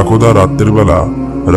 একদা রাত্রের বেলা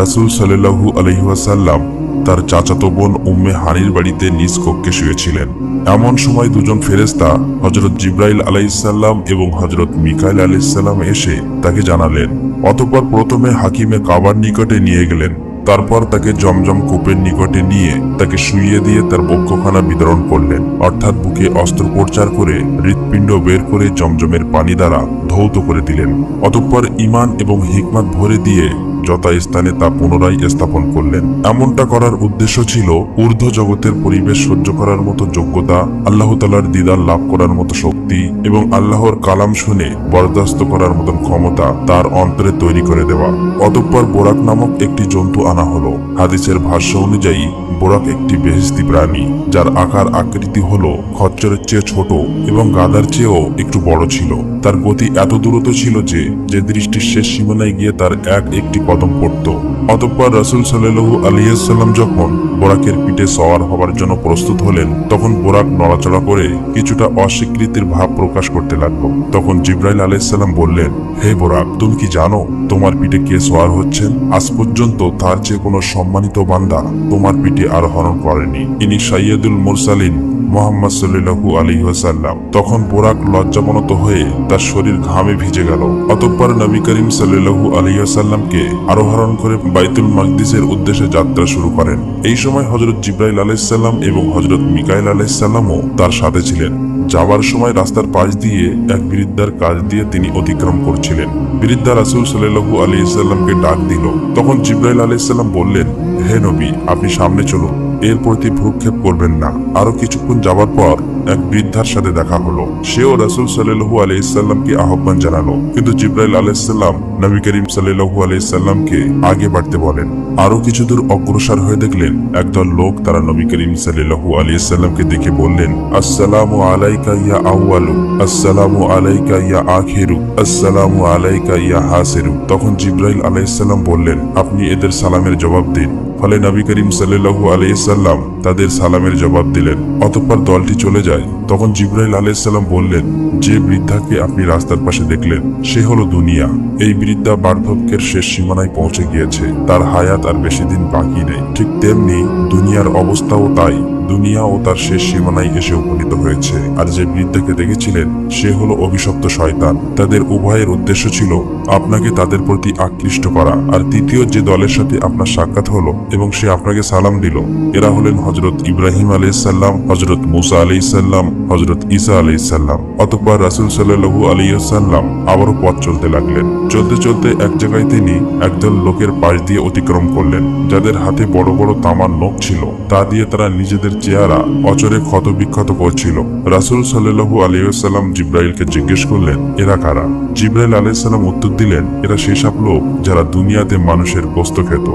রাসুল সাল্লু আলহিহাসাল্লাম তার চাচাতো বোন উম্মে হানির বাড়িতে নিজ কক্ষে শুয়েছিলেন। এমন সময় দুজন ফেরেস্তা হজরত জিব্রাইল আলাইসাল্লাম এবং হজরত মিকাইল আলাইসাল্লাম এসে তাকে জানালেন, অতঃপর প্রথমে হাকিমে কাবার নিকটে নিয়ে গেলেন। তারপর তাকে জমজম কূপের নিকটে নিয়ে তাকে শুইয়ে দিয়ে তার বক্ষখানা বিতরণ করলেন। অর্থাৎ বুকে অস্ত্রোপচার করে হৃৎপিণ্ড বের করে জমজমের পানি দ্বারা ধৌত করে দিলেন। অতঃপর ইমান এবং হিকমত ভরে দিয়ে যথাস্থানে তা পুনরায় স্থাপন করলেন। এমনটা করার উদ্দেশ্য ছিল ঊর্ধ্ব জগতের পরিবেশ সহ্য করার মতো যোগ্যতা, আল্লাহ তালার দিদার লাভ করার মতো শক্তি এবং আল্লাহর কালাম শুনে বরদাস্ত করার মতন ক্ষমতা তার অন্তরে তৈরি করে দেওয়া। অতঃপর বোরাক নামক একটি জন্তু আনা হলো। হাদিসের ভাষ্য অনুযায়ী, বোরাক একটি বেহেস্তি প্রাণী, যার আকার আকৃতি হল খচ্চরের চেয়ে ছোট এবং গাদার চেয়েও একটু বড় ছিল। তার গতি এত দ্রুত ছিল যে যে দৃষ্টির শেষ সীমানায় গিয়ে তার এক একটি কদম পড়ত অতঃপর রাসুল সাল্লু আলিয়াল্লাম যখন বোরাকের পিঠে সওয়ার হবার জন্য প্রস্তুত হলেন, তখন বোরাক নড়াচড়া করে কিছুটা অস্বীকৃতির ভাব প্রকাশ করতে লাগল। তখন জিব্রাইল আলাইসাল্লাম বললেন, হে বোরাক, তুমি কি জানো তোমার পিঠে কে সওয়ার হচ্ছেন? আজ পর্যন্ত তার চেয়ে কোনো সম্মানিত বান্দা তোমার পিঠে আরোহণ করেনি। ইনি সাইয়দুল মুরসালিন। মোহাম্মদ সাল্লু আলী ওয়াসাল্লাম। তখন বোরাক লজ্জাবনত হয়ে তার শরীর ঘামে ভিজে গেল। অতঃপর নবী করিম সাল্লু আলী ওয়াসাল্লামকে আরোহণ করে বাইতুল মাকদিসের উদ্দেশ্যে যাত্রা শুরু করেন। এই সময় হজরত জিব্রাইল আলাইসাল্লাম এবং হজরত মিকাইল আলাইসাল্লামও তার সাথে ছিলেন। যাওয়ার সময় রাস্তার পাশ দিয়ে এক বৃদ্ধার কাজ দিয়ে তিনি অতিক্রম করছিলেন। বৃদ্ধা রাসুল সাল্লু আলী ইসাল্লামকে ডাক দিল। তখন জিব্রাইল আলাইসাল্লাম বললেন, হে নবী, আপনি সামনে চলুন। এর প্রতি ভ্রুক্ষেপ করবেন না। আরও কিছুক্ষণ যাবার পর এক বৃদ্ধার সাথে দেখা হলো। সেও রাসুল সাল্লু আলাইসাল্লামকে আহ্বান জানালো। কিন্তু জিব্রাইল আলাইসাল্লাম নবী করিম সাল্লু আলাইসাল্লামকে আগে বাড়তে বলেন। আরও কিছু দূর অগ্রসর হয়ে দেখলেন একদল লোক তারা নবী করিম সাল্লু আলাইসাল্লামকে দেখে বললেন, আসসালামু আলাইকা ইয়া আউয়ালু, আসসালামু আলাইকা ইয়া আখিরু, আসসালামু আলাইকা ইয়া হাসিরু। তখন জিব্রাইল আলাইসাল্লাম বললেন, আপনি এদের সালামের জবাব দিন। ফলে নবী করিম সাল্লু আলাইসাল্লাম তাদের সালামের জবাব দিলেন। অতঃপর দলটি চলে যায়। Go. তখন জিব্রাইল আলাইসাল্লাম বললেন, যে বৃদ্ধাকে আপনি রাস্তার পাশে দেখলেন, সে হলো দুনিয়া। এই বৃদ্ধা বার্ধক্যের শেষ সীমানায় পৌঁছে গিয়েছে। তার হায়াত আর বেশি দিন বাকি নেই। ঠিক তেমনি দুনিয়ার অবস্থাও তাই। দুনিয়া ও তার শেষ সীমানায় এসে উপনীত হয়েছে। আর যে বৃদ্ধাকে দেখেছিলেন, সে হলো অভিশপ্ত শয়তান। তাদের উভয়ের উদ্দেশ্য ছিল আপনাকে তাদের প্রতি আকৃষ্ট করা। আর তৃতীয় যে দলের সাথে আপনার সাক্ষাৎ হলো এবং সে আপনাকে সালাম দিল, এরা হলেন হজরত ইব্রাহিম আলাইসাল্লাম হজরত মুসা আলাইসাল্লাম হজরত ঈসা আলাইসাল্লাম অতঃপর রাসুল সাল্লু আলাইসাল্লাম আবারও পথ চলতে লাগলেন। চলতে চলতে এক জায়গায় তিনি একদল লোকের পাশ দিয়ে অতিক্রম করলেন, যাদের হাতে বড় বড় তামার নখ ছিল। তা দিয়ে তারা নিজেদের চেহারা অচরে ক্ষত বিক্ষত করছিল। রাসুল সাল্লু আলিয়াল্লাম জিব্রাইলকে জিজ্ঞেস করলেন, এরা কারা? জিব্রাইল আলাইসাল্লাম উত্তর দিলেন, এরা সেসব লোক যারা দুনিয়াতে মানুষের গোস্ত খেত,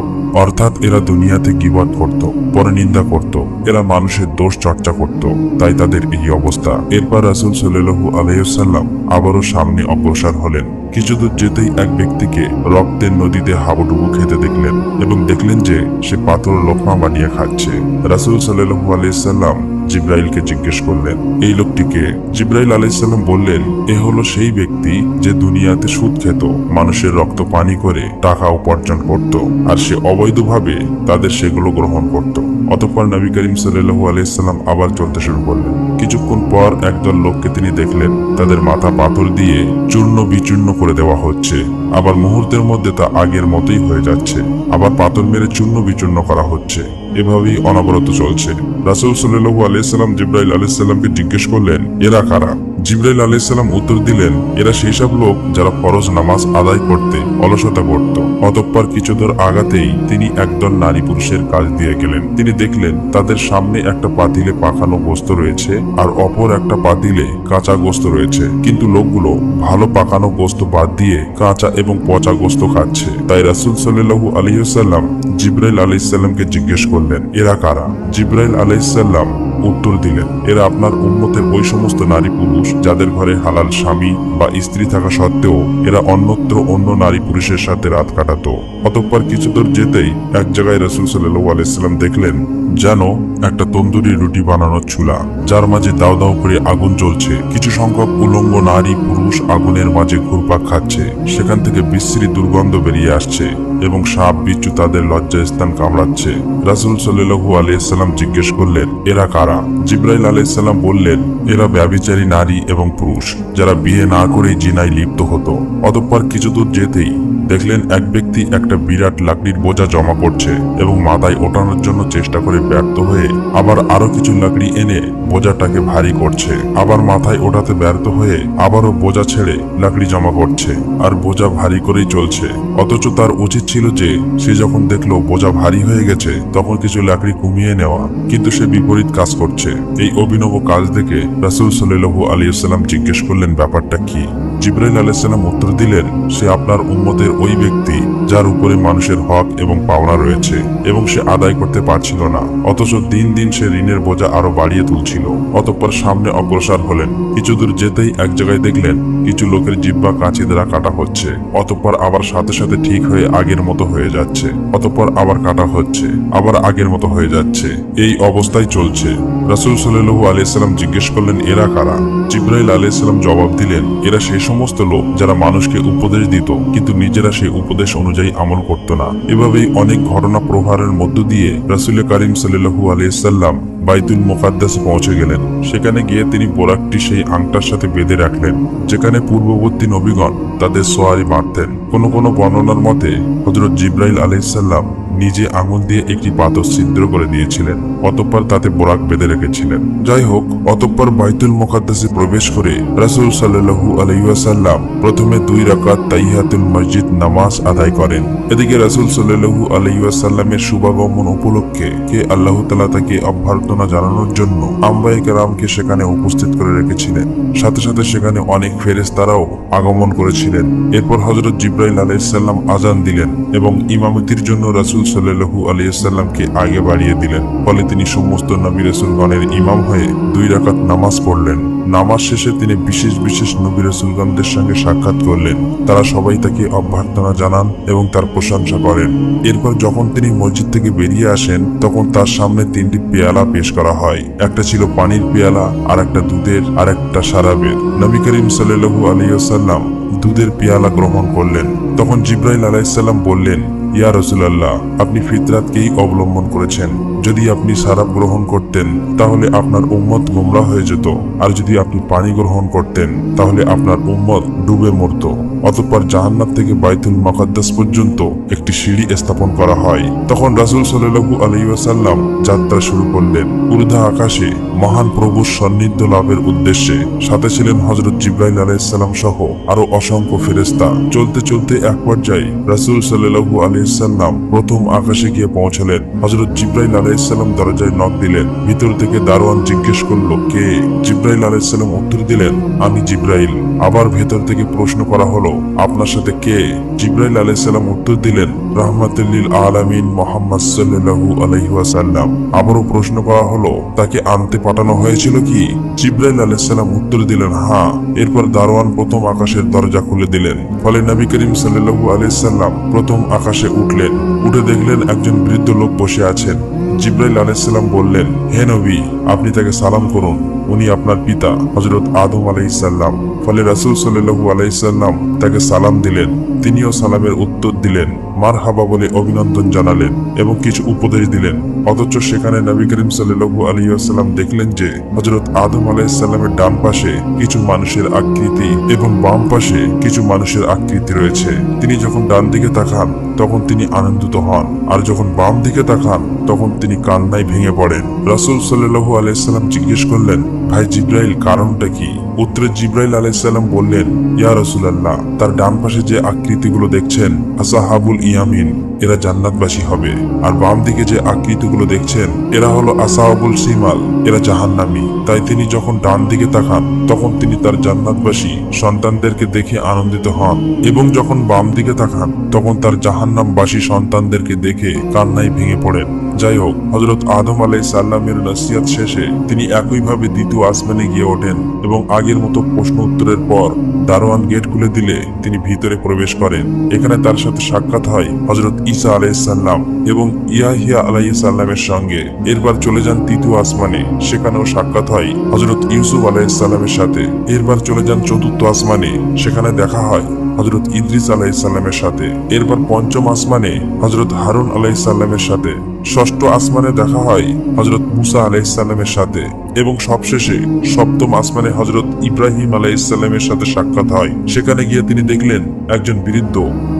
অর্থাৎ এরা দুনিয়াতে গিবত করত পরে নিন্দা করত, এরা মানুষের দোষ চর্চা করত, তাই তাদের এই অবস্থা। এরপর রাসুল সাল্লু আলাইসাল্লাম আবারও সামনে অগ্রসর হলেন। কিছু দূর যেতেই এক ব্যক্তিকে রক্তের নদীতে হাবুডুবু খেতে দেখলেন এবং দেখলেন যে সে পাথর লোকমা বানিয়ে খাচ্ছে। রাসুল সাল্লু আলাইসাল্লাম জিব্রাইলকে জিজ্ঞেস করলেন, এই লোকটিকে? জিব্রাইল আলাইসাল্লাম বললেন, এ হলো সেই ব্যক্তি যে দুনিয়াতে সুদ খেত, মানুষের রক্ত পানি করে টাকা উপার্জন করত, আর সে অবৈধভাবে তাদের সেগুলো গ্রহণ করত। অতঃপর নবী করিম সাল্লু আলাইসাল্লাম আবার চলতে শুরু করলেন। কিছুক্ষণ পর একদল লোককে তিনি দেখলেন, তাদের মাথা পাথর দিয়ে চূর্ণ বিচূর্ণ করে দেওয়া হচ্ছে। আবার মুহূর্তের মধ্যে তা আগের মতোই হয়ে যাচ্ছে। আবার পাথর মেরে চূর্ণ বিচূর্ণ করা হচ্ছে। এভাবেই অনবরত চলছে। রাসুল সাল্লু আলাইসাল্লাম জিব্রাইল আলাইসাল্লামকে জিজ্ঞেস করলেন এরা কারা? জিব্রাইল আলাইসাল্লাম উত্তর দিলেন, এরা সেই সব লোক যারা ফরজ নামাজ আদায় করতে, অলসতা করত। অতঃপর কিছু দূর আগাতেই তিনি একদল নারী পুরুষের কাজ দিয়ে গেলেন। তিনি দেখলেন, তাদের সামনে একটা পাতিলে পাখানো গোস্ত রয়েছে আর অপর একটা পাতিলে কাঁচা গোস্ত রয়েছে। কিন্তু লোকগুলো ভালো পাকানো গোস্ত বাদ দিয়ে কাঁচা এবং পচা গোস্ত খাচ্ছে। তাই রাসুল সাল্লু আলহিসাল্লাম জিব্রাইল আলাইসাল্লামকে জিজ্ঞেস করলেন, এরা কারা? জিব্রাইল আলাইসাল্লাম উত্তর দিলেন, এরা আপনার উন্মতের ওই সমস্ত নারী পুরুষ যাদের ঘরে হালাল স্বামী বা স্ত্রী থাকা সত্ত্বেও এরা অন্যত্র অন্য নারী পুরুষের সাথে রাত কাটাতো। অতঃপর কিছু দূর যেতেই এক জায়গায় রসুল সাল্লু আলাইসাল্লাম দেখলেন, যেন একটা তন্দুরি রুটি বানানোর চুলা, যার মাঝে দাও দাও করে আগুন জ্বলছে। কিছু সংখ্যক উলঙ্গ নারী পুরুষ আগুনের মাঝে ঘুরপাক খাচ্ছে। সেখান থেকে বিশ্রী দুর্গন্ধ বেরিয়ে আসছে এবং সাপ বিচ্ছু তাদের লজ্জাস্থান কামড়াচ্ছে। রাসুল সাল্লু আলাইসাল্লাম জিজ্ঞেস করলেন, এরা কারা জিব্রাইল আলাইসাল্লাম বললেন, এরা ব্যবিচারী নারী এবং পুরুষ, যারা বিয়ে না করে জিনায় লিপ্ত হতো। অতঃপর কিছু দূর যেতেই দেখলেন এক ব্যক্তি একটা বিরাট লাকড়ির বোঝা জমা করছে এবং মাথায় ওঠানোর জন্য চেষ্টা করে ব্যর্থ হয়ে আবার আরও কিছু লাকড়ি এনে বোঝাটাকে ভারী করছে। আবার মাথায় ওঠাতে ব্যর্থ হয়ে আবারও বোঝা ছেড়ে লাকড়ি জমা করছে আর বোঝা ভারী করেই চলছে। অথচ তার উচিত ছিল যে সে যখন দেখল বোঝা ভারী হয়ে গেছে, তখন কিছু লাকড়ি কমিয়ে নেওয়া, কিন্তু সে বিপরীত কাজ করছে। এই অভিনব কাজ দেখে রাসুল সাল্লু আলিয়াল্লাম জিজ্ঞেস করলেন, ব্যাপারটা কি? জিব্রাইল আলাইসাল্লাম উত্তর দিলেন, সে আপনার উম্মতের ওই ব্যক্তি যার উপরে মানুষের হক এবং পাওনা রয়েছে এবং সে আদায় করতে পারছিল না। অথচ দিন দিন সে ঋণের বোঝা আরও বাড়িয়ে তুলছিল। অতঃপর সামনে অগ্রসর হলেন। কিছু দূর যেতেই এক জায়গায় দেখলেন, কিছু লোকের জিব্বা কাঁচি দ্বারা কাটা হচ্ছে। অতঃপর আবার সাথে সাথে ঠিক হয়ে আগের মতো হয়ে যাচ্ছে। অতঃপর আবার কাটা হচ্ছে, আবার আগের মতো হয়ে যাচ্ছে। এই অবস্থায় চলছে। রাসুল সাল্লু আলিয়াল্লাম জিজ্ঞেস করলেন, এরা কারা? জিব্রাইল আলাইসাল্লাম জবাব দিলেন, এরা সেই সমস্ত লোক যারা মানুষকে উপদেশ দিত, কিন্তু নিজেরা সেই উপদেশ অনুযায়ী আমল করত না। এভাবেই অনেক ঘটনা প্রহারের মধ্য দিয়ে রাসুল করিম সাল্লু আলিয়াল্লাম বাইতুল মোকাদ্দাসে পৌঁছে গেলেন। সেখানে গিয়ে তিনি বোরাকটি সেই আংটার সাথে বেঁধে রাখলেন, যেখানে পূর্ববর্তী নবীগণ তাদের সোয়ারি মারতেন। কোনো কোনো বর্ণনার মতে হজরত জিব্রাইল আলাইসাল্লাম নিজে আঙুল দিয়ে একটি পাথর ছিদ্র করে দিয়েছিলেন অতঃপর তাতে বোরাক বেঁধে রেখেছিলেন। যাই হোক অতঃপর বাইতুল মোকাদ্দাসে প্রবেশ করে রাসুল সাল্লাহু আলাইসাল্লাম প্রথমে দুই রাকাত তাইহাতুল মসজিদ নামাজ আদায় করেন। এদিকে রাসুল সাল্লাহু আলাইসাল্লামের শুভাগমন উপলক্ষে কে আল্লাহ তালা তাকে অভ্যর্থনা জানানোর জন্য আম্বাই কালামকে সেখানে উপস্থিত করে রেখেছিলেন। সাথে সাথে সেখানে অনেক ফেরেস্তারাও আগমন করেছিলেন। এরপর হজরত জিব্রাইল আলাইসাল্লাম আজান দিলেন এবং ইমামতির জন্য রাসুল সাল্লাহু আলিয়াল্লামকে আগে বাড়িয়ে দিলেন। ফলে তিনি সমস্ত নবী রসুলগণের ইমাম হয়ে দুই রাকাত নামাজ পড়লেন। নামাজ শেষে তিনি বিশেষ বিশেষ নবী রসুলগণদের সঙ্গে সাক্ষাৎ করলেন। তারা সবাই তাকে অভ্যর্থনা জানান এবং তার প্রশংসা করেন। এরপর যখন তিনি মসজিদ থেকে বেরিয়ে আসেন, তখন তার সামনে তিনটি পেয়ালা পেশ করা হয়। একটা ছিল পানির পেয়ালা আর একটা দুধের আর একটা সারাবের নবী করিম সাল্লু আলিয়াল্লাম দুধের পেয়ালা গ্রহণ করলেন। তখন জিব্রাইল আলাইসাল্লাম বললেন ইয়া রসুলাল্লাহ আপনি ফিতরাতকেই অবলম্বন করেছেন। যদি আপনি সারাপ গ্রহণ করতেন, তাহলে আপনার উম্মত গোমরা হয়ে যেত। আর যদি আপনি পানি গ্রহণ করতেন, তাহলে আপনার উম্মত ডুবে মরত। অতঃপর জাহান্নাত থেকে বাইতুল মকাদ্দাস পর্যন্ত একটি সিঁড়ি স্থাপন করা হয়। তখন রাসুল সাল্লু আলহিউসাল্লাম যাত্রা শুরু করলেন। ঊর্ধ্ব আকাশে মহান প্রভুর সান্নিধ্য লাভের উদ্দেশ্যে সাথে ছিলেন হজরত জিব্রাইল আলাইসাল্লাম সহ আরও অসংখ্য ফেরেস্তা চলতে চলতে এক পর্যায়ে রাসুল সাল্লু আলাইসাল্লাম প্রথম আকাশে গিয়ে পৌঁছলেন হজরত জিব্রাইল আলাইসাল্লাম দরজায় নক দিলেন। ভিতর থেকে দারোয়ান জিজ্ঞেস করল, কে? জিব্রাইল আলাইসাল্লাম উত্তর দিলেন, আমি জিব্রাইল। আবার ভেতর থেকে প্রশ্ন করা হলো, আপনার সাথে কে? জিব্রাইল আলাইসাল্লাম উত্তর দিলেন রহমাতুল্লিল আলামিন মোহাম্মদ সাল্লাহু আলহিহাসাল্লাম আবারও প্রশ্ন করা হলো, তাকে আনতে পাঠানো হয়েছিল কি? জিব্রাইল আলাইসাল্লাম উত্তর দিলেন হ্যাঁ। এরপর দারোয়ান প্রথম আকাশের দরজা খুলে দিলেন। ফলে নবী করিম সাল্লাহু আলাইসাল্লাম প্রথম আকাশে উঠলেন। উঠে দেখলেন একজন বৃদ্ধ লোক বসে আছেন। জিব্রাইল আলাইসাল্লাম বললেন, হে নবী, আপনি তাকে সালাম করুন। উনি আপনার পিতা হজরত আদম আলাইসাল্লাম ফলে রাসুল সাল্লু আলাইসাল্লাম তাকে সালাম দিলেন। তিনিও সালামের উত্তর দিলেন মার হাবা বলে অভিনন্দন জানালেন এবং কিছু উপদেশ দিলেন। অথচ সেখানে নবী করিম সাল্লু আলিয়াল্লাম দেখলেন যে হজরত আদম আলাইসাল্লামের ডান পাশে কিছু মানুষের আকৃতি এবং বাম পাশে কিছু মানুষের আকৃতি রয়েছে। তিনি যখন ডান দিকে তাকান, তখন তিনি আনন্দিত হন। আর যখন বাম দিকে তাকান, তখন তিনি কান্নায় ভেঙে পড়েন। রাসুল সাল্লু আলাইসাল্লাম জিজ্ঞেস করলেন ভাই জিব্রাইল, কারণটা কি? উত্তরে জিব্রাইল আলাইসাল্লাম বললেন, ইয়া রসুলাল্লাহ, তার ডান পাশে যে আকৃতিগুলো দেখছেন, আসাহাবুল ইয়ামিন, এরা জান্নাতবাসী হবে। আর বাম দিকে যে আকৃতিগুলো দেখছেন, এরা হলো আসাহাবুল সিমাল, এরা জাহান্নামী। তাই তিনি যখন ডান দিকে তাকান, তখন তিনি তার জান্নাতবাসী সন্তানদেরকে দেখে আনন্দিত হন। এবং যখন বাম দিকে তাকান, তখন তার জাহান্নামবাসী সন্তানদেরকে দেখে কান্নায় ভেঙে পড়েন। যাই হোক হজরত আদম আলাই সাল্লামের নসিয়াত শেষে তিনি একইভাবে দ্বিতীয় আসমানে গিয়ে ওঠেন এবং আগের মতো প্রশ্ন উত্তরের পর দারোয়ান গেট খুলে দিলে তিনি ভিতরে প্রবেশ করেন। এখানে তার সাথে সাক্ষাৎ হয় হজরত ঈসা আলাইসাল্লাম এবং ইয়াহিয়া আলাইসাল্লামের সঙ্গে। এরবার চলে যান তৃতীয় আসমানে, সেখানেও সাক্ষাৎ হয় হজরত ইউসুফ আলাইসাল্লামের সাথে। এরবার চলে যান চতুর্থ আসমানে, সেখানে দেখা হয় হজরত ইদ্রিস আলাইসাল্লামের সাথে। এরপর পঞ্চম আসমানে হজরত হারুন আলাইসাল্লামের সাথে। ষষ্ঠ আসমানে দেখা হয় হজরত মুসা আলাইসাল্লামের সাথে। এবং সবশেষে সপ্তম আসমানে হজরত ইব্রাহিম আলাইসাল্লামের সাথে সাক্ষাৎ হয়। সেখানে গিয়ে তিনি দেখলেন একজন বৃদ্ধ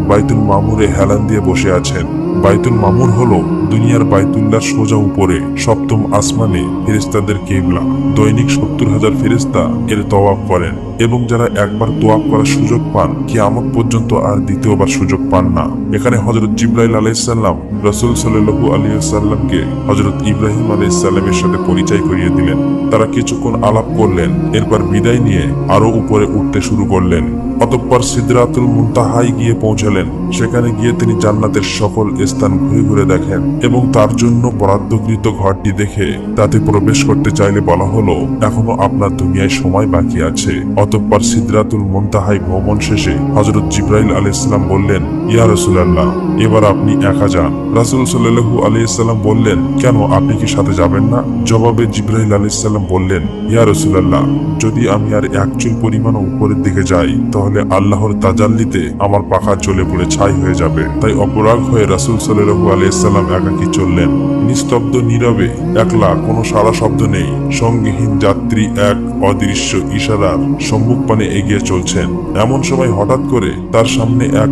বাইতুল মামুরে হেলান দিয়ে বসে আছেন। বাইতুল মামুর হলো দুনিয়ার বাইতুল্লার সোজা উপরে, সপ্তম আসমানে ফেরেস্তাদের কেবলা। দৈনিক সত্তর হাজার ফেরেস্তা এর তওয়াব করেন এবং যারা একবার তোয়াব করার সুযোগ পান, কিয়ামত পর্যন্ত আর দ্বিতীয়বার সুযোগ পান না। এখানে হজরত জিব্রাইল আলাইসাল্লাম রসুল সাল্লু আলিয়াল্লামকে হজরত ইব্রাহিম আলাইসাল্লামের সাথে পরিচয় করিয়ে দিলেন। তারা কিছুক্ষণ আলাপ করলেন, এরপর বিদায় নিয়ে আরও উপরে উঠতে শুরু করলেন। অতঃপর সিদ্রাতুল মুনতাহাই গিয়ে পৌঁছালেন। সেখানে গিয়ে তিনি জান্নাতের সকল স্থান ঘুরে ঘুরে দেখেন এবং তার জন্য বরাদ্দকৃত ঘরটি দেখে তাতে প্রবেশ করতে চাইলে বলা হলো, এখনও আপনার দুনিয়ায় সময় বাকি আছে। অতঃপর সিদ্রাতুল মুনতাহাই ভ্রমণ শেষে হজরত জিব্রাইল ইসলাম বললেন ইয়া রসুলাল্লাহ, এবার আপনি একা যান। রাসুল সাল্লু আলাইসাল্লাম বললেন, কেন আপনি কি সাথে যাবেন না? জবাবে জিব্রাইল আলাইসাল্লাম বললেন, ইয়া রসুলাল্লাহ, যদি আমি আর এক চুল পরিমাণ উপরের দিকে যাই, তাহলে আল্লাহর তাজাল্লিতে আমার পাখা চলে পড়ে ছাই হয়ে যাবে। তাই অপরাগ হয়ে রাসুল সাল্লু আলাইসাল্লাম একাকি চললেন। নিস্তব্ধ, নীরবে, একলা, কোনো সারা শব্দ নেই। সঙ্গীহীন যাত্রী এক অদৃশ্য ইশারার সম্মুখ পানে এগিয়ে চলছেন। এমন সময় হঠাৎ করে তার সামনে এক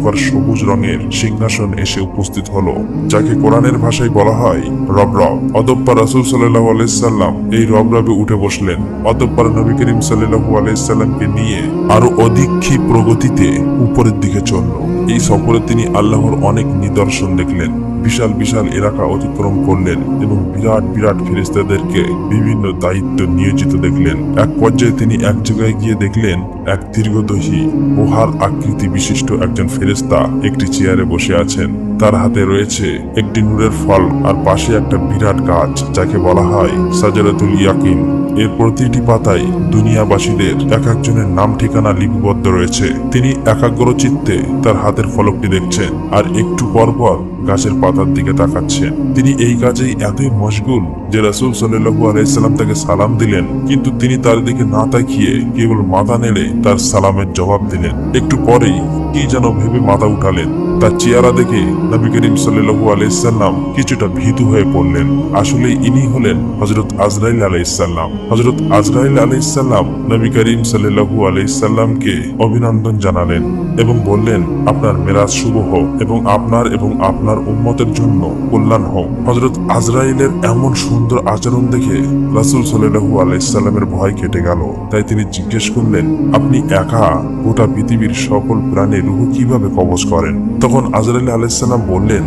মনোমুগ্ধকর সবুজ রঙের সিংহাসন এসে উপস্থিত হল, যাকে কোরআনের ভাষায় বলা হয় রবরব অদপ্পা রাসুল সাল্লাহ আলাইসাল্লাম এই রবরবে উঠে বসলেন। অদপ্পার নবী করিম সাল্লাহ আলাইসাল্লামকে নিয়ে আরও অধিক্ষী প্রগতিতে উপরের দিকে চলল। এই সফরে তিনি আল্লাহর অনেক নিদর্শন দেখলেন। বিশাল বিশাল এলাকা অতিক্রম করলেন এবং বিরাট বিরাট ফেরিস্তাদেরকে বিভিন্ন দায়িত্ব নিয়োজিত দেখলেন। এক পর্যায়ে তিনি এক জায়গায় গিয়ে দেখলেন এক দীর্ঘদহী ওহার আকৃতি বিশিষ্ট একজন ফেরেস্তা একটি চেয়ারে বসে আছেন। তার হাতে রয়েছে একটি নূরের ফল আর পাশে একটা বিরাট গাছ, যাকে বলা হয় সাজারাতুল ইয়াকিন। এর প্রতিটি পাতায় দুনিয়াবাসীদের এক একজনের নাম, ঠিকানা লিপিবদ্ধ রয়েছে। তিনি একাগ্র চিত্তে তার হাতের ফলকটি দেখছেন আর একটু পর পর গাছের পাতার দিকে তাকাচ্ছেন। তিনি এই কাজেই এতই মশগুল যে রাসুল সাল্লু আলাইসাল্লাম তাকে সালাম দিলেন, কিন্তু তিনি তার দিকে না তাকিয়ে কেবল মাথা নেড়ে তার সালামের জবাব দিলেন। একটু পরেই কি যেন ভেবে মাথা উঠালেন। তার চেহারা দেখে নবী করিম সাল্লু আলাইসাল্লাম কিছুটা ভীতু হয়ে পড়লেন। আসলে ইনি হলেন হজরত আজরাইল আলাইসাল্লাম হজরত আজরাইল আলাইসাল্লাম নবী করিম সাল্লু আলাইসাল্লামকে অভিনন্দন জানালেন এবং বললেন, আপনার মেরাজ শুভ হোক এবং আপনার এবং আপনার উম্মতের জন্য কল্যাণ হোক। হজরত আজরাইলের এমন সুন্দর আচরণ দেখে রাসুল সাল্লু আলাইসাল্লামের ভয় কেটে গেল। তাই তিনি জিজ্ঞেস করলেন, আপনি একা গোটা পৃথিবীর সকল প্রাণী রুহ কীভাবে কবজ করেন? তখন আজরাইল আলাইসাল্লাম বললেন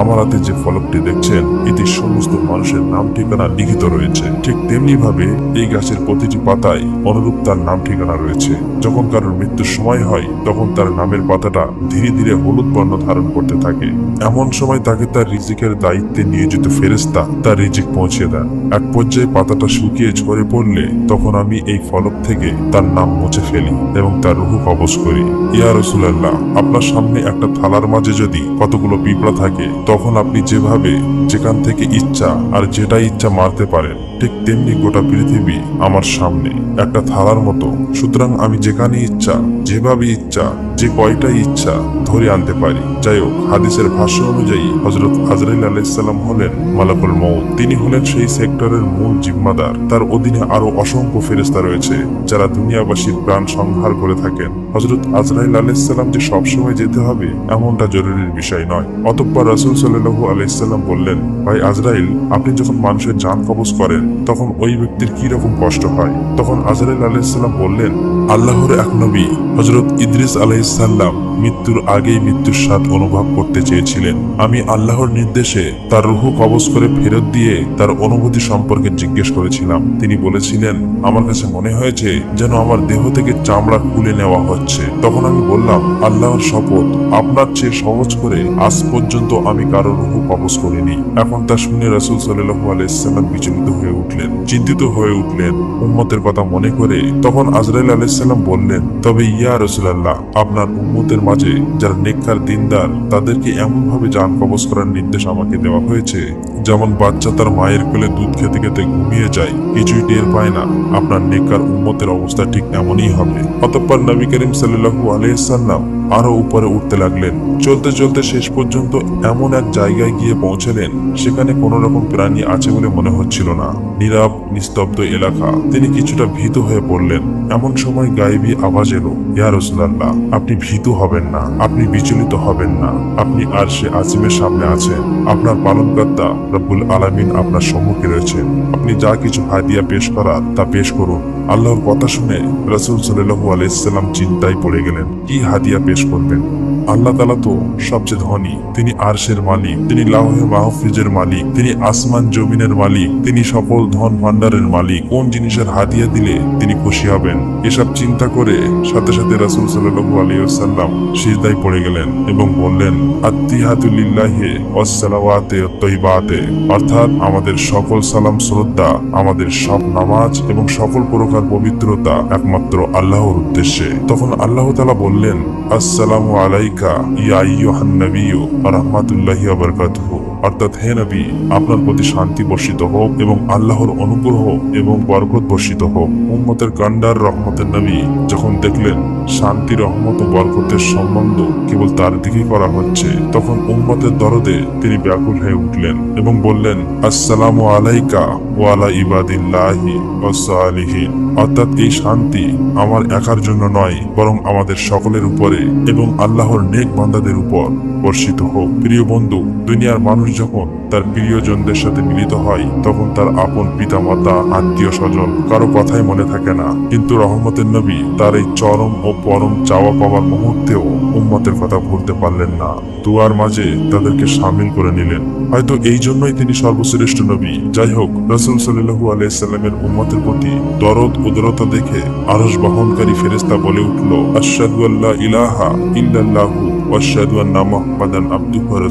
আমার হাতে যে ফলকটি দেখছেন এতে সমস্ত মানুষের নাম ঠিকানা লিখিত রয়েছে। ঠিক তেমনি ভাবে এই গাছের প্রতিটি পাতায় অনুরূপ তার নাম ঠিকানা রয়েছে। যখন কারোর মৃত্যুর সময় হয়, তখন তার নামের পাতাটা ধীরে ধীরে হলুদ বর্ণ ধারণ করতে থাকে। এমন সময় তাকে তার রিজিকের দায়িত্বে নিয়োজিত ফেরেস্তা তার রিজিক পৌঁছে দেন। এক পর্যায়ে পাতাটা শুকিয়ে ঝরে পড়লে তখন আমি এই ফলক থেকে তার নাম মুছে ফেলি এবং তার রুহু কবজ করি। ইয়া রসুলাল্লাহ, আপনার সামনে একটা থালার মাঝে যদি কতগুলো পিঁপড়া থাকে তখন আপনি যেভাবে যেখান থেকে ইচ্ছা আর যেটা ইচ্ছা মারতে পারেন। ঠিক তেমনি গোটা পৃথিবী আমার সামনে একটা থালার মতো। সুতরাং আমি যেখানে ইচ্ছা, যেভাবে ইচ্ছা, যে কয়টা ইচ্ছা ধরে আনতে পারি। যাই হোক, হাদিসের ভাষ্য অনুযায়ী হজরত আজরাইল আলাইসাল্লাম হলেন মালাকুল মৌত তিনি হলেন সেই সেক্টরের মূল জিম্মাদার। তার অধীনে আরও অসংখ্য ফেরেস্তা রয়েছে, যারা দুনিয়াবাসীর প্রাণ সংহার করে থাকেন। হজরত আজরাইল আলাইসাল্লাম যে সবসময় যেতে হবে, এমনটা জরুরির বিষয় নয়। অতঃপর রাসুল সাল্লু আলাইসাল্লাম বললেন, ভাই আজরাইল, আপনি যখন মানুষের যান কবজ করেন তখন ওই ব্যক্তির কি রকম কষ্ট হয়? তখন আজরাইল আলাইসাল্লাম বললেন, আল্লাহর এক নবী হজরত ইদ্রিস আলাইসাল্লাম মৃত্যুর আগেই মৃত্যুর স্বাদ অনুভব করতে চেয়েছিলেন। আমি আল্লাহর নির্দেশে তার রুহু কবজ করে ফেরত দিয়ে তার অনুভূতি সম্পর্কে জিজ্ঞেস করেছিলাম। তিনি বলেছিলেন, আমার কাছে মনে হয়েছে যেন আমার দেহ থেকে চামড়া খুলে নেওয়া হচ্ছে। তখন আমি বললাম, আল্লাহর শপথ, আপনার চেয়ে সহজ করে আজ পর্যন্ত আমি কারও রুহু কবজ করিনি। এখন তা শুনে রসুল সাল্লাহু আলাইসাল্লাম বিচলিত হয়ে উঠলেন, চিন্তিত হয়ে উঠলেন। উম্মতের কথা মনে করে তখন আজরাইল আলাইসাল্লাম বললেন, তবে ইয়া রসুলাল্লাহ, আপনার উম্মতের মাঝে যারা নেককার দিনদার, তাদেরকে এমনভাবে যান কবজ করার নির্দেশ আমাকে দেওয়া হয়েছে। যেমন বাচ্চা তার মায়ের কোলে দুধ খেতে খেতে ঘুমিয়ে যায়, কিছুই টের পায় না। আপনার নেককার উম্মতের অবস্থা ঠিক এমনই হবে। অতঃপর নবী করিম সাল্লাহু আলাইসাল্লাম আরও উপরে উঠতে লাগলেন। চলতে চলতে শেষ পর্যন্ত এমন এক জায়গায় গিয়ে পৌঁছলেন, সেখানে কোনো রকম প্রাণী আছে বলে মনে হচ্ছিল না। নীরব নিস্তব্ধ এলাকা। তিনি কিছুটা ভীত হয়ে পড়লেন এমন সময় গায়েবী আওয়াজ এলো, ইয়া আপনি ভীত হবেন না, আপনি বিচলিত হবেন না, আপনি আর সে আজিমের সামনে আছেন, আপনার পালনকর্তা রব্বুল আলামিন আপনার সম্মুখে রয়েছেন, আপনি যা কিছু হাদিয়া পেশ করার তা পেশ করুন। আল্লাহর কথা শুনে রসুল সাল্লাহু আলাইসাল্লাম চিন্তায় পড়ে গেলেন, কি হাদিয়া পেশ করবেন? আল্লাহ তালা তো সবচেয়ে ধনী। তিনি আরশের মালিক, তিনি লাহে মাহফিজের মালিক, তিনি আসমান জমিনের মালিক, তিনি সকল ধন ভান্ডারের মালিক। কোন জিনিসের হাদিয়া দিলে তিনি খুশি হবেন? এসব চিন্তা করে সাথে সাথে রাসুল সাল্লাহু আলিয়াল্লাম সিজদায় পড়ে গেলেন এবং বললেন আত্মিহাতুল্লাহে অসালাওয়াতে তৈবাতে অর্থাৎ আমাদের সকল সালাম শ্রদ্ধা, আমাদের সব নামাজ এবং সকল প্রকার পবিত্রতা একমাত্র আল্লাহর উদ্দেশ্যে। তখন আল্লাহ তালা বললেন আসসালামু আলাইকা ইয়া আইয়ুহান নবিয়্যু ওয়া রাহমাতুল্লাহি ওয়া বারাকাতুহু অর্থাৎ হে নবী, আপনার প্রতি শান্তি বর্ষিত হোক এবং আল্লাহর অনুগ্রহ এবং বরকত বর্ষিত হোক। উম্মতের কান্ডার রহমতের নবী যখন দেখলেন শান্তি, রহমত ও বরকতের সম্বন্ধ কেবল তার দিকে করা হচ্ছে, তখন উম্মতের দরদে তিনি ব্যাকুল হয়ে উঠলেন এবং বললেন, আসসালামু আলাইকা ওয়ালা ইবাদিল্লাহি ওয়াসালিহিন অর্থাৎ এই শান্তি আমার একার জন্য নয়, বরং আমাদের সকলের উপরে এবং আল্লাহর নেক বান্দাদের উপর বর্ষিত হোক। প্রিয় বন্ধু, দুনিয়ার মানুষ যখন তার প্রিয়জনদের সাথে মিলিত হয়, তখন তার আপন পিতামাতা, আত্মীয় স্বজন কারও কথাই মনে থাকে না। কিন্তু রহমতের নবী তার এই চরম ও পরম চাওয়া পাওয়ার মুহূর্তেও উম্মতের কথা ভুলতে পারলেন না। দুয়ার মাঝে তাদেরকে সামিল করে নিলেন। হয়তো এই জন্যই তিনি সর্বশ্রেষ্ঠ নবী। যাই হোক, রসুল সাল্লু আলাইসাল্লামের উম্মতের প্রতি দরদ উদরতা দেখে আরস বহনকারী ফেরেস্তা বলে উঠল আশাদু আল্লাহ ইলাহা ইল্লাল্লাহু ওয়াশহাদু আন্না মুহাম্মাদান আবদুহু ওয়া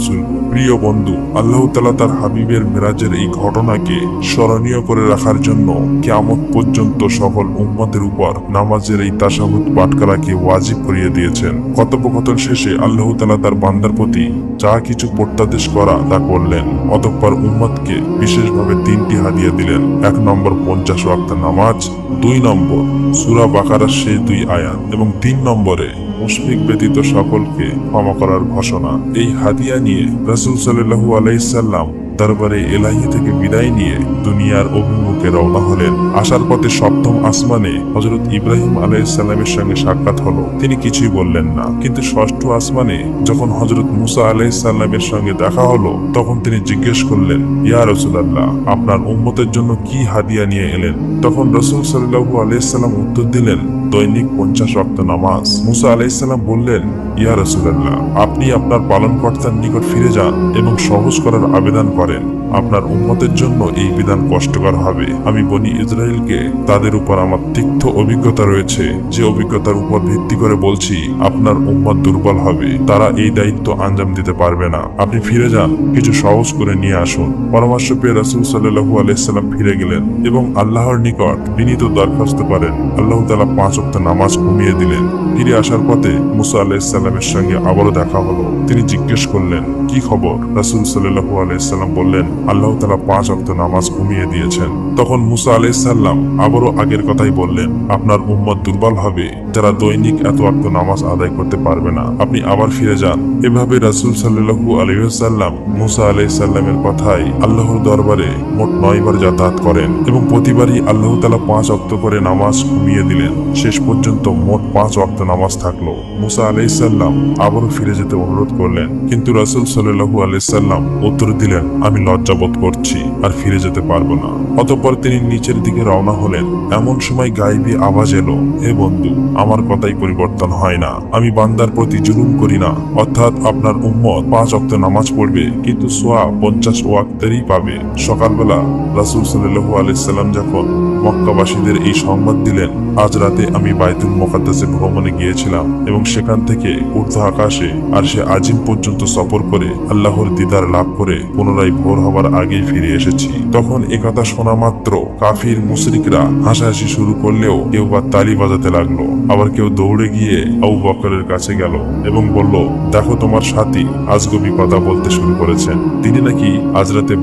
প্রিয় বন্ধু, আল্লাহ তাআলা তার হাবিবের মেরাজের এই ঘটনাকে স্মরণীয় করে রাখার জন্য কিয়ামত পর্যন্ত সকল উম্মতের উপর নামাজের এই তাশাহুদ পাঠ করাকে ওয়াজিব করিয়ে দিয়েছেন। কথোপকথন শেষে আল্লাহ তাআলা তার বান্দার প্রতি যা কিছু প্রত্যাদেশ করা তা করলেন। অতঃপর উম্মতকে বিশেষভাবে তিনটি হাদিয়া দিলেন। এক নম্বর পঞ্চাশ ওয়াক্ত নামাজ দুই নম্বর, সুরা বাকারা সে দুই আয়াত এবং তিন নম্বরে মুশফিক ব্যতীত সকলকে ক্ষমা করার ঘোষণা। এই হাদিয়া নিয়ে রসুল সাল্লু আলাইহি সাল্লাম দরবারে এলাহি থেকে বিদায় নিয়ে দুনিয়ার অভিমুখে রওনা হলেন। আসার পথে সপ্তম আসমানে হজরত ইব্রাহিম আলাইসাল্লামের সঙ্গে সাক্ষাৎ হলো। তিনি কিছুই বললেন না। কিন্তু ষষ্ঠ আসমানে যখন হজরত মুসা আলাইসাল্লামের সঙ্গে দেখা হলো, তখন তিনি জিজ্ঞেস করলেন, ইয়া রসুলাল্লাহ, আপনার উম্মতের জন্য কি হাদিয়া নিয়ে এলেন? তখন রসুল সাল্লাহু আলাইসাল্লাম উত্তর দিলেন দৈনিক পঞ্চাশ রক্ত নামাজ। মুসা আলাইসাল্লাম বললেন, ইয়া রসুল্লাহ আপনি আপনার পালনকর্তার নিকট ফিরে যান এবং সহজ করার আবেদন করেন। আপনার উম্মতের জন্য এই বিধান কষ্টকর হবে। আমি বনি ইসরায়েলকে তাদের উপর আমার তিক্ত অভিজ্ঞতা রয়েছে। যে অভিজ্ঞতার উপর ভিত্তি করে বলছি, আপনার উম্মত দুর্বল হবে। তারা এই দায়িত্ব আঞ্জাম দিতে পারবে না। আপনি ফিরে যান, কিছু সহজ করে নিয়ে আসুন। পরামর্শ পেয়ে রাসুল সাল্লু আলাইসাল্লাম ফিরে গেলেন এবং আল্লাহর নিকট বিনীত দরখাস্ত করেন। আল্লাহ তালা পাঁচ অক্ট নামাজ কমিয়ে দিলেন। ফিরে আসার পথে মুসা আলাইসাল্লামের সঙ্গে আবারও দেখা হলো। তিনি জিজ্ঞেস করলেন, কি খবর? রাসুল সাল্লু আলাইসাল্লাম বললেন আল্লাহ তালা পাঁচ অক্ত নামাজ কমিয়ে দিয়েছেন। তখন মুসা আলাইসাল্লাম আবারও আগের কথাই বললেন, আপনার উম্মত দুর্বল হবে, যারা দৈনিক এত অক্ট নামাজ আদায় করতে পারবে না। আপনি আবার ফিরে যান। এভাবে রাসুল সাল্লু আলহাম মুসা আলাইসাল্লামের কথাই আল্লাহর দরবারে মোট নয়বার যাতায়াত করেন এবং প্রতিবারই আল্লাহ তালা পাঁচ অক্ত করে নামাজ কমিয়ে দিলেন। শেষ পর্যন্ত মোট পাঁচ ওয়াক্ত নামাজ থাকল। মুসা আলাইসাল্লাম আবারও ফিরে যেতে অনুরোধ করলেন, কিন্তু রাসুল সাল্লু আলাইসাল্লাম উত্তর দিলেন, আমি লজ্জাবোধ করছি আর ফিরে যেতে পারব না। অতঃপর তিনি নিচের দিকে রওনা হলেন। এমন সময় গাইবি আওয়াজ এলো, হে বন্ধু, আমার কথাই পরিবর্তন হয় না। আমি বান্দার প্রতি জুলুম করি না। অর্থাৎ আপনার উম্মত পাঁচ অক্ত নামাজ পড়বে, কিন্তু সোয়া পঞ্চাশ ওয়াক্তেরই পাবে। সকালবেলা রাসুল সাল্লু আলাইসাল্লাম যখন মক্কাবাসীদের এই সংবাদ দিলেন, আজ রাতে আমি বাইতুল মোকাদ্দাসে ভ্রমণে গিয়েছিলাম এবং সেখান থেকে ঊর্ধ্ব আকাশে আর সে আজিম পর্যন্ত সফর করে আল্লাহর দিদার লাভ করে পুনরায় ভোর হবার আগেই ফিরে এসেছি। তখন একথা শোনা মাত্র কাফির মুশরিকরা হাসাহাসি শুরু করলেও কেউ বা তালি বাজাতে লাগল। আবার কেউ দৌড়ে গিয়ে আবু বকরের কাছে গেল এবং বলল, দেখো তোমার সাথী আজগবি কথা বলতে শুরু করেছেন। তিনি নাকি আজ রাতে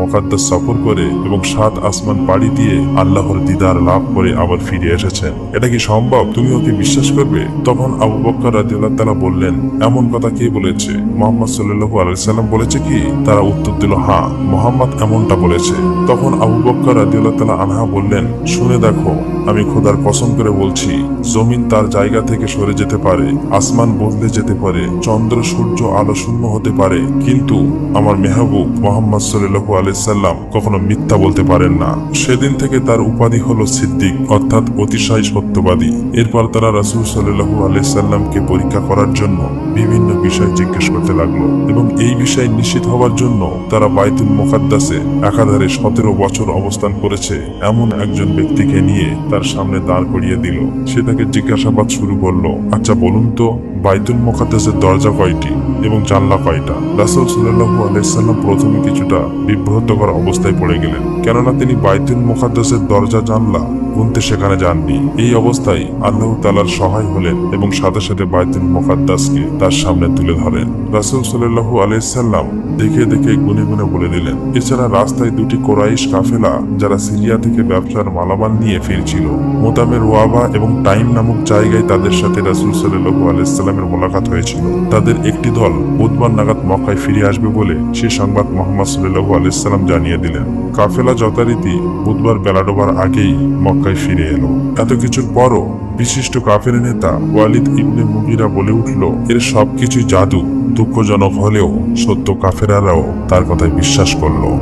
মোকাদ্দাস সফর করে এবং সাত আসমান পাড়ি দিয়ে আল্লাহর দিদার লাভ করে আবার ফিরে এসেছেন। এটা কি সম্ভব? তুমি ওকে বিশ্বাস করবে? তখন আবু বক্কর রাদিউল্লাহ তালা বললেন, এমন কথা কে বলেছে? মোহাম্মদ সাল্লু আলাইসাল্লাম বলেছে কি? তারা উত্তর দিল হ্যাঁ। মোহাম্মদ এমনটা বলেছে। তখন আবু বক্কর রাদিউল্লাহ তালা আনহা বললেন, শুনে দেখো, আমি খোদার কসম করে বলছি, জমিন তার জায়গা থেকে সরে যেতে পারে, আসমান বদলে যেতে পারে, চন্দ্র, সূর্য, আলো শূন্য হতে পারে, কিন্তু আমার মেহবুব মোহাম্মদ সাল্লু আলাইসাল্লাম কখনো মিথ্যা বলতে পারেন না। সেদিন থেকে তার উপাধি হলো সিদ্দিক, অর্থাৎ অতিশয় সত্যবাদী। এরপর তারা রাসুল সাল্লু আলাইসাল্লামকে পরীক্ষা করার জন্য বিভিন্ন বিষয় জিজ্ঞেস করতে লাগল এবং এই বিষয়ে নিশ্চিত হওয়ার জন্য তারা বাইতুল মোকাদ্দাসে একাধারে সতেরো বছর অবস্থান করেছে এমন একজন ব্যক্তিকে নিয়ে তার সামনে দাঁড় করিয়ে দিল। সে তাকে জিজ্ঞাসাবাদ শুরু করল আচ্ছা বলুন তো, বাইতুল মোকাদ্দাসের দরজা কয়টি এবং জানলা কয়টা? রাসুল সাল্লাহু আলাইসাল্লাম প্রথমে কিছুটা বিভ্রতকর অবস্থায় পড়ে গেলেন। কেননা তিনি বাইতুল মোকাদ্দাসের দরজা জানলা গুনতে সেখানে যাননি। এই অবস্থায় আল্লাহ তালার সহায় হলেন এবং সাথে সাথে বাইতুল মোকাদ্দাসকে তার সামনে তুলে ধরেন। রাসুল সাল্লাহু আলাইসাল্লাম দেখে দেখে গুনে গুনে বলে দিলেন, এছাড়া রাস্তায় দুটি কোরাইশ কাফেলা যারা সিরিয়া থেকে ব্যবসার মালামাল নিয়ে ফিরছিল, মোতামের ওয়াবা এবং টাইম নামক জায়গায় তাদের সাথে রাসুল সাল্লাহু আলাইসাল্লামের মোলাকাত হয়েছিল। তাদের একটি দল বুধবার নাগাদ মক্কায় ফিরে আসবে বলে সে সংবাদ মোহাম্মদ সাল্লাহু আলাইসাল্লাম জানিয়ে দিলেন। কাফেলা যথারীতি বুধবার বেলা ডোবার আগেই মক্কায় ফিরে এলো। এত কিছুর পরও বিশিষ্ট কাফের নেতা ওয়ালিদ ইবনে মুগিরা বলে উঠল, এর সবকিছু জাদু। দুঃখজনক হলেও সত্য কাফেরারাও তার কথায় বিশ্বাস করল।